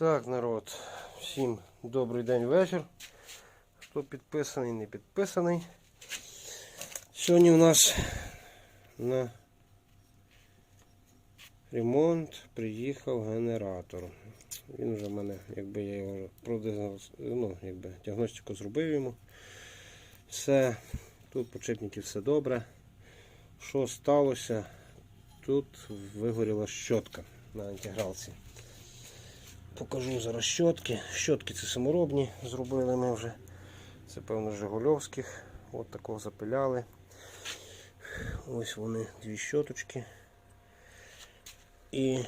Так, народ, всім добрий день вечір. Хто підписаний, не підписаний. Сьогодні у нас на ремонт приїхав генератор. Він вже в мене, якби я його продиагноз- ну, якби, діагностику зробив йому. Все, тут почепники все добре. Що сталося? Тут вигоріла щотка на інтегралці. Покажу зараз щотки. Щотки це саморобні, зробили ми вже. Це певно Жигульовських. От такого запиляли. Ось вони, дві щоточки. І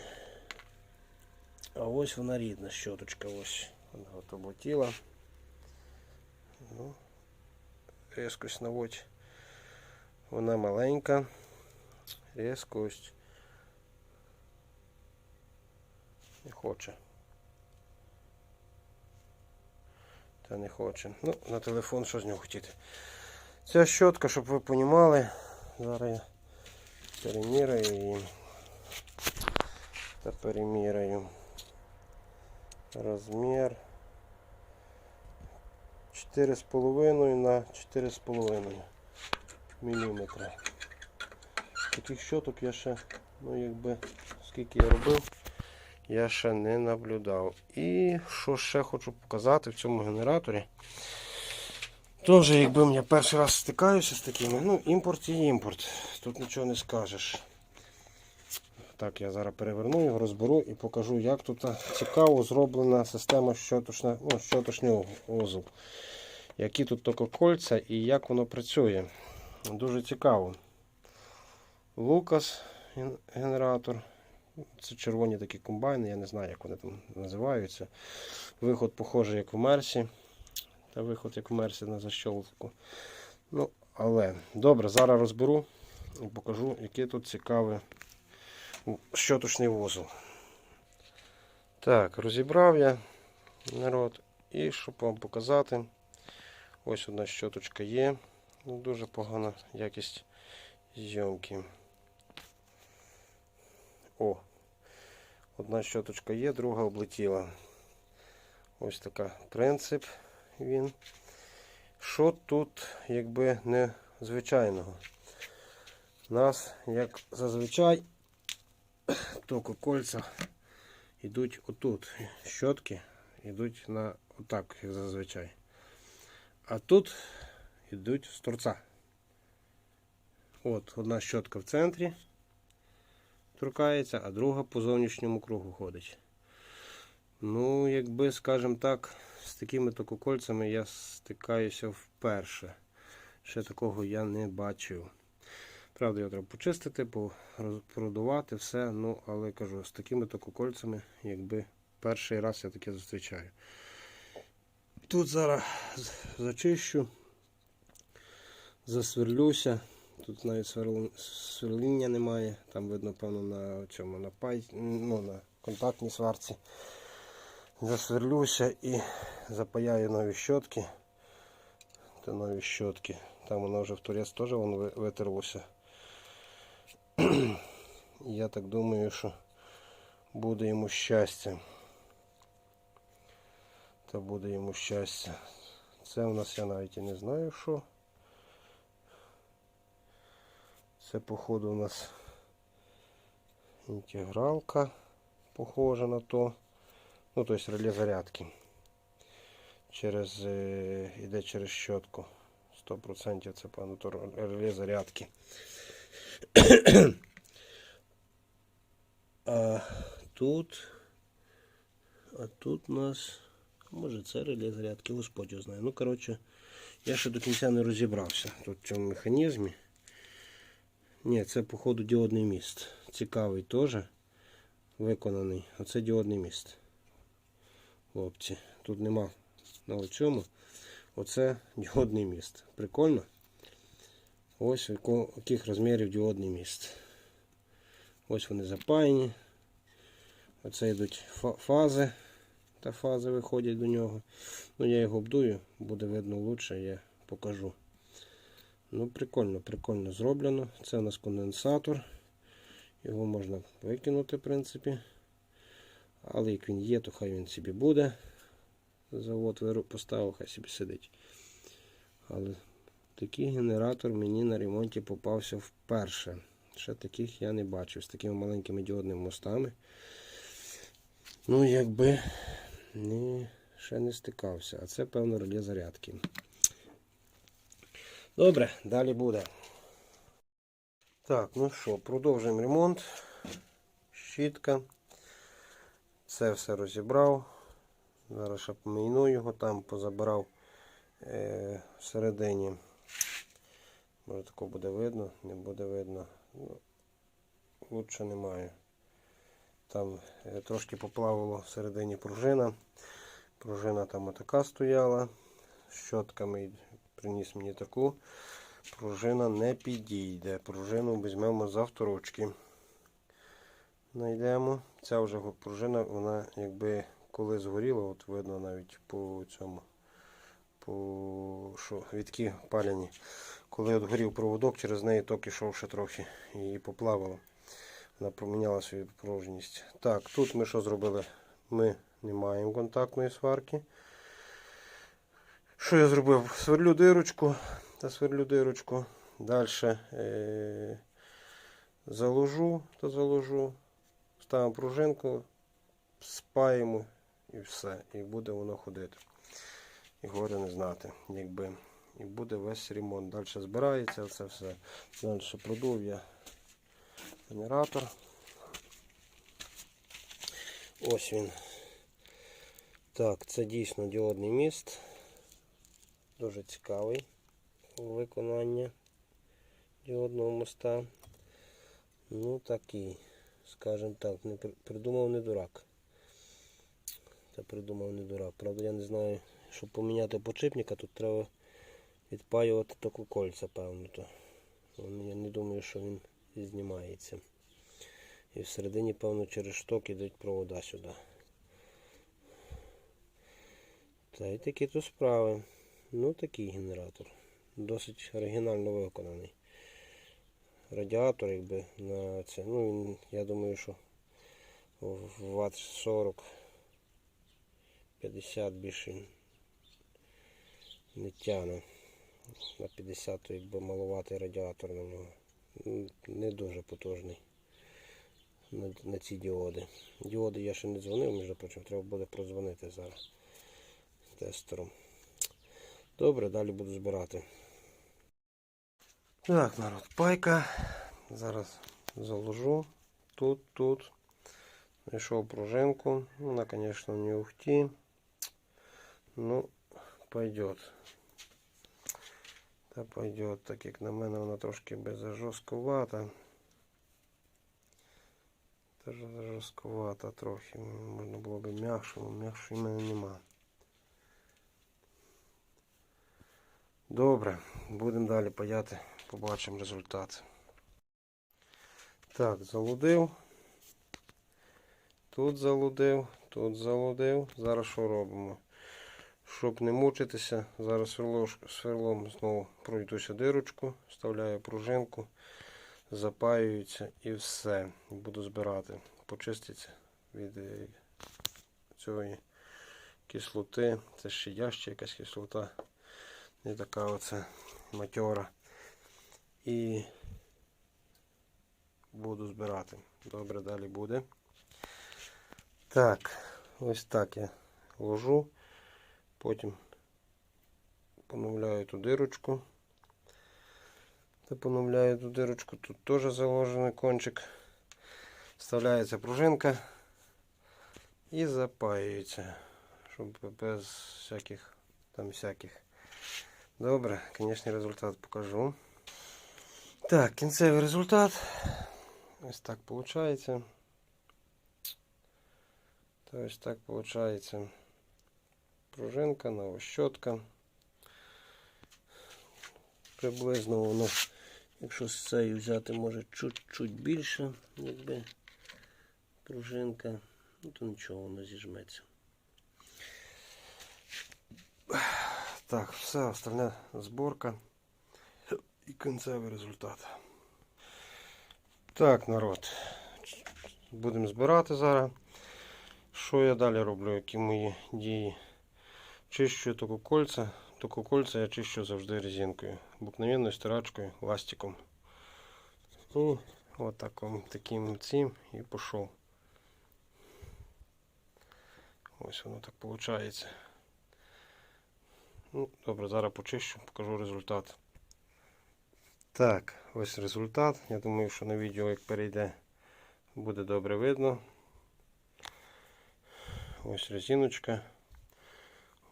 а ось вона рідна щоточка. Ось вона от облетіла. Ну, різкость наводь. Вона маленька. Різкость. Не хоче. Та не хоче. Ну, на телефон що з нього хотіти. Ця щотка, щоб ви розуміли, зараз я переміряю її. Та переміряю. Розмір 4,5 на 4,5 міліметра. Таких щоток я ще, ну якби, скільки я робив, я ще не наблюдав. І що ще хочу показати в цьому генераторі. Теж, якби я перший раз стикаюся з такими, ну, імпорт і імпорт. Тут нічого не скажеш. Так, я зараз переверну його, розберу і покажу, як тут цікаво зроблена система щоточна, ну, щоточного озу. Які тут тільки кольця і як воно працює. Дуже цікаво. Лукас ген- генератор. Це червоні такі комбайни, я не знаю, як вони там називаються. Виход похожий, як в Мерсі. Та виход, як в Мерсі на защолку. Ну, але добре, зараз розберу і покажу, який тут цікавий щоточний вузол. Так, розібрав я народ. І щоб вам показати, ось одна щоточка є. Ну, Дуже погана якість зйомки. О, одна щоточка є, друга облетіла. Ось така принцип він. Що тут, якби не звичайного? Нас, як зазвичай, тільки кольця йдуть отут. Щотки йдуть на отак, як зазвичай. А тут йдуть з торця. От, одна щотка в центрі торкається, а друга по зовнішньому кругу ходить. Ну, якби, скажімо так, з такими тококольцями я стикаюся вперше. Ще такого я не бачив. Правда, його треба почистити, продувати все. Ну, але кажу, з такими тококольцями, якби перший раз я таке зустрічаю. Тут зараз зачищу, засверлюся. Тут навіть сверл... сверління немає. Там видно, певно, на цьому на пай... ну, на контактній сварці. Засверлюся і запаяю нові щотки. Та нові щотки. Там воно вже в турець теж воно витерлося. Я так думаю, що буде йому щастя. Та буде йому щастя. Це у нас я навіть і не знаю що. Це походу у нас інтегралка похожа на то. Ну, то есть реле зарядки. Через, е, іде через щотку. 100% це то реле зарядки. а тут. А тут у нас. Може це реле зарядки, Господь його знає. Ну, коротше, я ще до кінця не розібрався тут в цьому механізмі. Ні, це, походу, діодний міст. Цікавий теж виконаний. Оце діодний міст. Хлопці, тут нема на цьому. Оце діодний міст. Прикольно. Ось яких розмірів діодний міст. Ось вони запаяні. Оце йдуть фази. Та фази виходять до нього. Ну я його обдую, буде видно лучше, я покажу. Ну, прикольно, прикольно зроблено. Це у нас конденсатор. Його можна викинути, в принципі. Але як він є, то хай він собі буде. Завод виру- поставив, хай собі сидить. Але такий генератор мені на ремонті попався вперше. Ще таких я не бачив з такими маленькими діодними мостами. Ну, якби не, ще не стикався. А це, певно, реле зарядки. Добре, далі буде. Так, ну що, продовжуємо ремонт. Щітка. Це все розібрав. Зараз ще помийну його там, позабирав е, всередині. Може тако буде видно, не буде видно. Ну, лучше немає. Там е, трошки поплавало всередині пружина. Пружина там отака стояла. Щотками приніс мені таку. Пружина не підійде. Пружину візьмемо з авторучки. Найдемо. Ця вже пружина, вона якби коли згоріла, от видно навіть по цьому. По що, відки паляні. Коли от горів проводок, через неї ток ішов ще трохи її поплавало. Вона поміняла свою пружність. Так, тут ми що зробили? Ми не маємо контактної сварки. Що я зробив? Сверлю дирочку та сверлю дирочку. Далі е- заложу та заложу. Ставимо пружинку, спаємо і все. І буде воно ходити. І горе не знати, якби. І буде весь ремонт. Далі збирається це все. Далі продув я генератор. Ось він. Так, це дійсно діодний міст. Дуже цікавий виконання діодного моста. Ну такий, скажімо так, не придумав не дурак. Це придумав не дурак. Правда, я не знаю, щоб поміняти подшипника, тут треба відпаювати таку кольця, певно. То. Я не думаю, що він знімається. І всередині, певно, через шток ідуть провода сюди. Та й такі то справи. Ну, такий генератор. Досить оригінально виконаний. Радіатор, якби на це. Ну, він, я думаю, що в Вт 40 50 більше не тягне. На 50 то якби малуватий радіатор на нього. Не дуже потужний на, на ці діоди. Діоди я ще не дзвонив, між прочим, треба буде прозвонити зараз тестером. Добре, далі буду збирати. Так, народ, пайка. Зараз заложу. Тут, тут. Знайшов пружинку. Вона, звісно, не ухті. Ну, пойдет. Та пойдет, так як на мене вона трошки безжорсткувата. Теж жорсткувата трохи. Можна було б м'якше, але м'якшої в мене нема. Добре, будемо далі паяти, побачимо результат. Так, залудив. Тут залудив, тут залудив. Зараз що робимо? Щоб не мучитися, зараз сверлом знову пройдуся дирочку, вставляю пружинку, запаюється і все. Буду збирати. Почиститься від е, цієї кислоти. Це ще яща якась кислота. Не така оце матьора. І буду збирати. Добре, далі буде. Так, ось так я ложу. Потім поновляю ту дирочку. Та поновляю ту дирочку. Тут теж заложений кончик. Вставляється пружинка і запаюється, щоб без всяких там всяких. Добре, конечний результат покажу. Так, кінцевий результат. Ось так виходить. То ось так виходить. Пружинка, нова щотка. Приблизно воно, якщо з цією взяти, може чуть-чуть більше, якби пружинка. Ну то нічого, воно зіжметься. Так, все, остальна зборка і кінцевий результат. Так, народ. Будемо збирати зараз. Що я далі роблю, які мої дії? Чищу таку кольця. Таку кольця я чищу завжди резинкою. Обыкновенною стирачкою, ластиком. І отак вам таким цим і пішов. Ось воно так виходить. Ну, добре, зараз почищу, покажу результат. Так, ось результат. Я думаю, що на відео, як перейде, буде добре видно. Ось резиночка.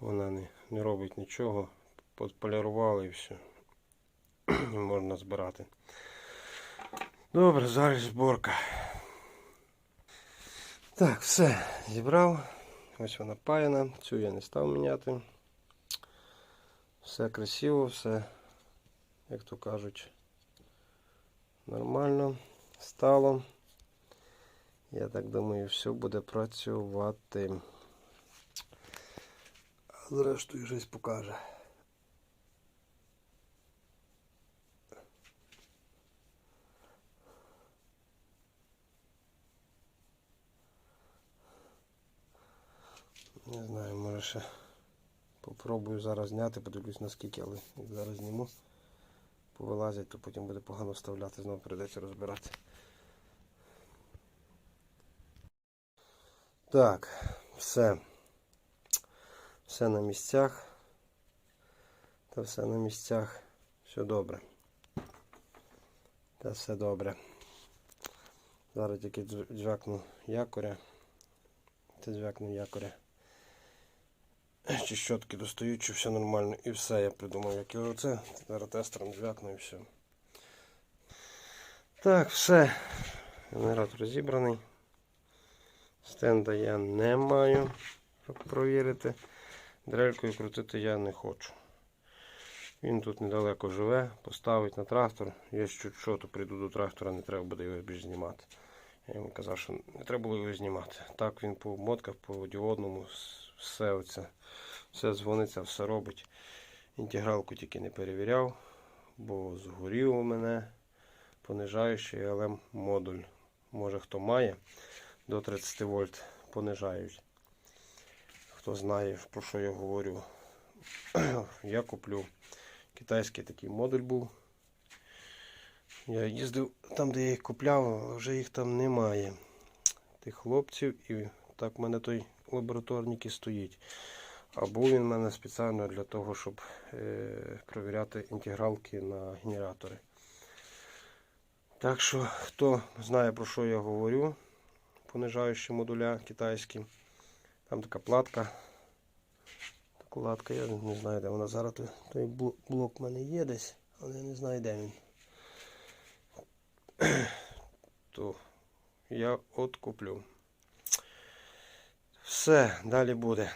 Вона не, не робить нічого. Подполірували і все. Можна збирати. Добре, зараз зборка. Так, все, зібрав. Ось вона паяна. Цю я не став міняти. Все красиво, все, як то кажуть, нормально стало. Я так думаю, все буде працювати. А зрештою щось покаже. Не знаю, може ще попробую зараз зняти, подивлюсь наскільки, але як зараз зніму, повилазять, то потім буде погано вставляти, знову прийдеться розбирати. Так, все. Все на місцях. Та все на місцях. Все добре. Та все добре. Зараз тільки дзвякну якоря. Це дзвякну якоря. Чи щотки достаю, чи все нормально. І все, я придумав, як його це. Зараз дзвякну і все. Так, все. Генератор зібраний. Стенда я не маю, щоб провірити. Дрелькою крутити я не хочу. Він тут недалеко живе, поставить на трактор. Я що, що то прийду до трактора, не треба буде його більш знімати. Я йому казав, що не треба було його знімати. Так він по обмотках, по діодному, все оце, все дзвониться, все робить. Інтегралку тільки не перевіряв, бо згорів у мене понижаючий LM модуль. Може хто має до 30 вольт понижають. Хто знає, про що я говорю, я куплю китайський такий модуль був. Я їздив там, де я їх купляв, а вже їх там немає. Тих хлопців, і так в мене той лабораторник і стоїть. А був він в мене спеціально для того, щоб е, провіряти інтегралки на генератори. Так що, хто знає про що я говорю, понижаючі модуля китайські. Там така платка. Така Платка, я не знаю, де вона зараз. Той блок в мене є десь, але я не знаю, де він. То я от куплю. Все, далі буде.